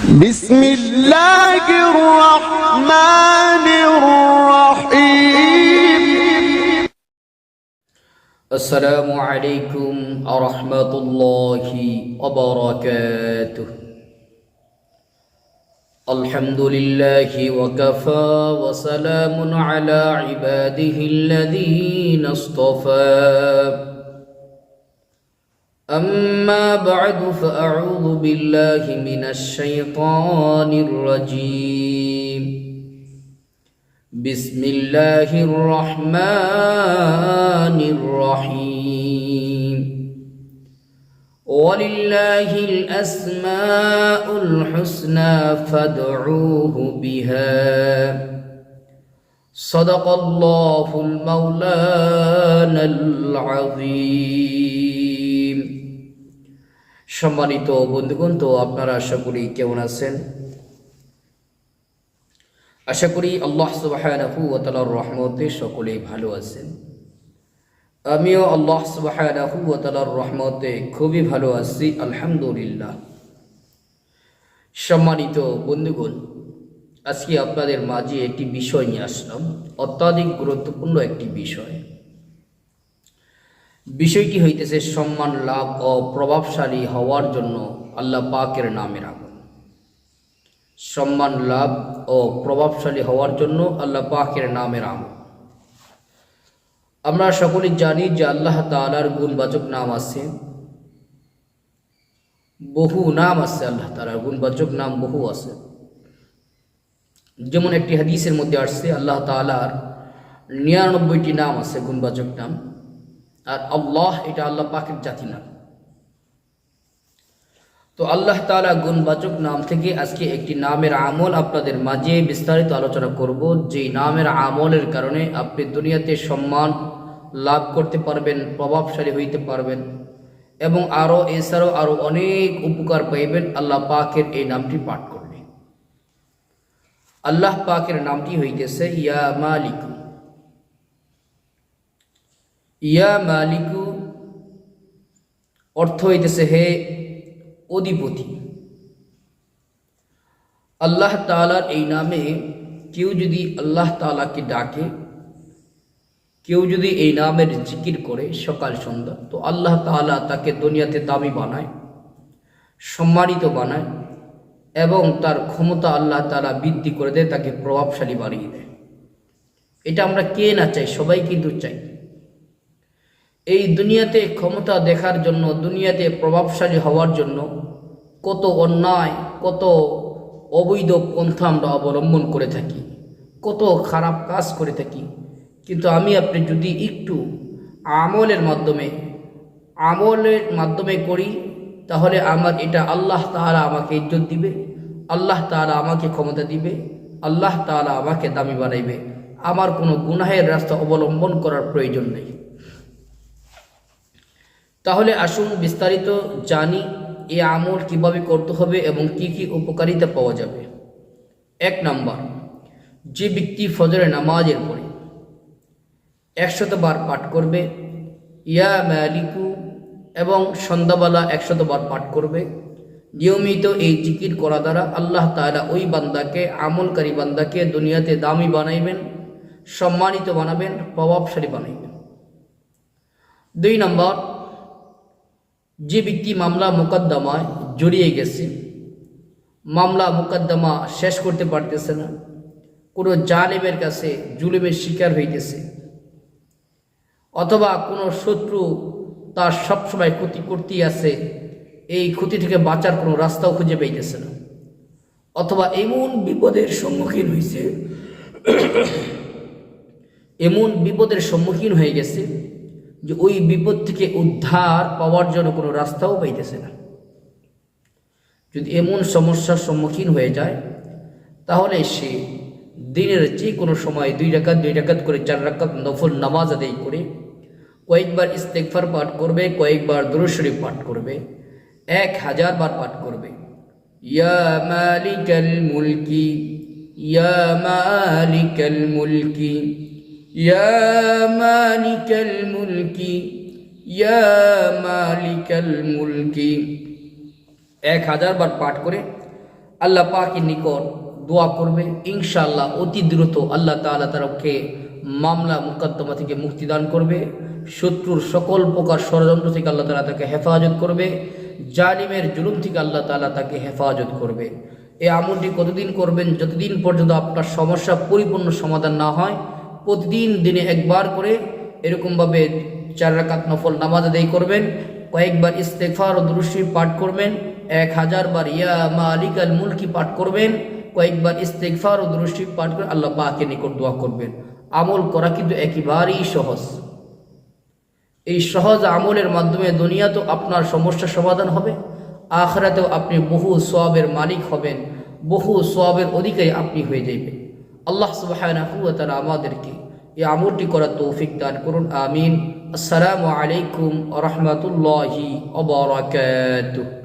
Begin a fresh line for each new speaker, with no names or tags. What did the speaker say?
بسم الله الرحمن الرحيم.
السلام عليكم ورحمة الله وبركاته. الحمد لله وكفى وسلام على عباده الذين اصطفى. أما بعد فأعوذ بالله من الشيطان الرجيم. بسم الله الرحمن الرحيم. ولله الأسماء الحسنى فادعوه بها. صدق الله المولانا العظيم. সম্মানিত বন্ধুগণ, তো আপনারা আশা করি কেমন আছেন? আশা করি আল্লাহ সুবাহানাহু ও তালার রহমতে সকলেই ভালো আছেন। আমিও আল্লাহ সুবাহানাহু ও তালার রহমতে খুবই ভালো আছি, আলহামদুলিল্লাহ। সম্মানিত বন্ধুগণ, আজকে আপনাদের মাঝে একটি বিষয় নিয়ে আসলাম, অত্যাধিক গুরুত্বপূর্ণ একটি বিষয়। বিষয়টি হইতেছে সম্মান, লাভ ও প্রভাবশালী হওয়ার জন্য আল্লাহ পাকের নামের আগমন সম্মান, লাভ ও প্রভাবশালী হওয়ার জন্য আল্লাহ পাকের নামের আমল আমরা সকলেই জানি যে আল্লাহ তালার গুণবাচক নাম আছে। বহু নাম আছে আল্লাহ তালার গুণবাচক নাম বহু আছে। যেমন একটি হাদিসের মধ্যে আসছে, আল্লাহ তালার নিরানব্বইটি নাম আছে গুণবাচক নাম। আর আল্লাহ এটা আল্লাহ পাকের জাতি নাম তো আল্লাহ তালা গুণবাচক নাম থেকে আজকে একটি নামের আমল আপনাদের মাঝে বিস্তারিত আলোচনা করব। যেই নামের আমলের কারণে আপনি দুনিয়াতে সম্মান লাভ করতে পারবেন, প্রভাবশালী হইতে পারবেন এবং আরও এছাড়াও আরও অনেক উপকার পাইবেন আল্লাহ পাকের এই নামটি পাঠ করলে। আল্লাহ পাকের নামটি হইতেছে, ইয়া মালিকু ইয়া মালিকু, অর্থ হইতেছে হে অধিপতি। আল্লাহ তালার এই নামে কেউ যদি আল্লাহ তালাকে ডাকে, কেউ যদি এই নামের জিকির করে সকাল সন্ধ্যা, তো আল্লাহ তালা তাকে দুনিয়াতে দামি বানায়, সম্মানিত বানায় এবং তার ক্ষমতা আল্লাহ তালা বৃদ্ধি করে দেয়, তাকে প্রভাবশালী বানিয়ে দেয়। এটা আমরা কে না চাই, সবাই কিন্তু চাই। এই দুনিয়াতে ক্ষমতা দেখার জন্য, দুনিয়াতে প্রভাবশালী হওয়ার জন্য কত অন্যায়, কত অবৈধ পন্থা আমরা অবলম্বন করে থাকি, কত খারাপ কাজ করে থাকি। কিন্তু আমি আপনি যদি একটু আমলের মাধ্যমে আমলের মাধ্যমে করি, তাহলে আমার এটা আল্লাহ তাআলা আমাকে ইজ্জত দিবে, আল্লাহ তাআলা আমাকে ক্ষমতা দিবে, আল্লাহ তাহারা আমাকে দামি বানাইবে। আমার কোনো গুনাহের রাস্তা অবলম্বন করার প্রয়োজন নেই। তাহলে আসুন বিস্তারিত জানি এ আমল কীভাবে করতে হবে এবং কি কি উপকারিতা পাওয়া যাবে। এক নাম্বার, যে ব্যক্তি ফজরে নামাজের পরে একশত বার পাঠ করবে, ইয়া মালিকু, এবং সন্ধ্যাবেলা একশত বার পাঠ করবে, নিয়মিত এই জিকির করা দ্বারা আল্লাহ তাআলা ওই বান্দাকে, আমলকারী বান্দাকে দুনিয়াতে দামি বানাইবেন, সম্মানিত বানাবেন, প্রভাবশালী বানাইবেন। দুই নম্বর যে ব্যক্তি মামলা মোকদ্দমায় জড়িয়ে গেছে, মামলা মোকদ্দমা শেষ করতে পারতেছে না, কোনো জালেমের কাছে জুলুমের শিকার হইতেছে, অথবা কোনো শত্রু তার সবসময় ক্ষতি করতেই আছে, এই ক্ষতি থেকে বাঁচার কোনো রাস্তাও খুঁজে পাইতেছে না, অথবা এমন বিপদের সম্মুখীন হয়েছে এমন বিপদের সম্মুখীন হয়ে গেছে যে ওই বিপদ থেকে উদ্ধার পাওয়ার জন্য কোনো রাস্তাও পাইতেছে না। যদি এমন সমস্যার সম্মুখীন হয়ে যায়, তাহলে সে দিনের যে কোনো সময় দুই রাকাত দুই রাকাত করে চার রাকাত নফল নামাজ আদায় করে কয়েকবার ইস্তেকফার পাঠ করবে, কয়েকবার দুরুশরীফ পাঠ করবে, এক হাজার বার পাঠ করবে। ইয়া মালিকাল মুলকি, ইয়া মালিকাল মুলকি ইয়া মালিকাল মুলকি ইয়া মালিকাল মুলকি এক হাজার বার পাঠ করে আল্লাহ পাকের নিকট দোয়া করবে। ইনশাআল্লাহ অতি দ্রুত আল্লাহ তাআলা তারকে মামলা মুকদ্দমা থেকে মুক্তি দান করবে। শত্রুর সকল প্রকার ষড়যন্ত্র থেকে আল্লাহ তাআলা তাকে হেফাজত করবে। জালিমের জুলুম থেকে আল্লাহ তাআলা তাকে হেফাজত করবে। এই আমলটি কতদিন করবেন, যতদিন পর্যন্ত আপনার সমস্যা পরিপূর্ণ সমাধান না হয় প্রতিদিন দিনে একবার করে এরকমভাবে চার রাকাত নফল নামাজ আদায় করবেন, কয়েকবার ইস্তেফার ও দুরুশি পাঠ করবেন, এক হাজার বার ইয়া মালিক আল মুলকি পাঠ করবেন, কয়েকবার ইস্তেকফার ও দুরুশি পাঠ করে আল্লাহ পাকের নিকট দোয়া করবেন। আমল করা কিন্তু একেবারেই সহজ। এই সহজ আমলের মাধ্যমে দুনিয়া তো আপনার সমস্যার সমাধান হবে, আখরাতেও আপনি বহু সোয়াবের মালিক হবেন, বহু সোয়াবের অধিকারী আপনি হয়ে যাইবেন। আল্লাহ সুবহানাহু ওয়া তাআলা আমাদেরকে এই আমলটি করার তৌফিক দান করুন, আমিন। আসসালামু আলাইকুম ওয়া অবরাকাতুহ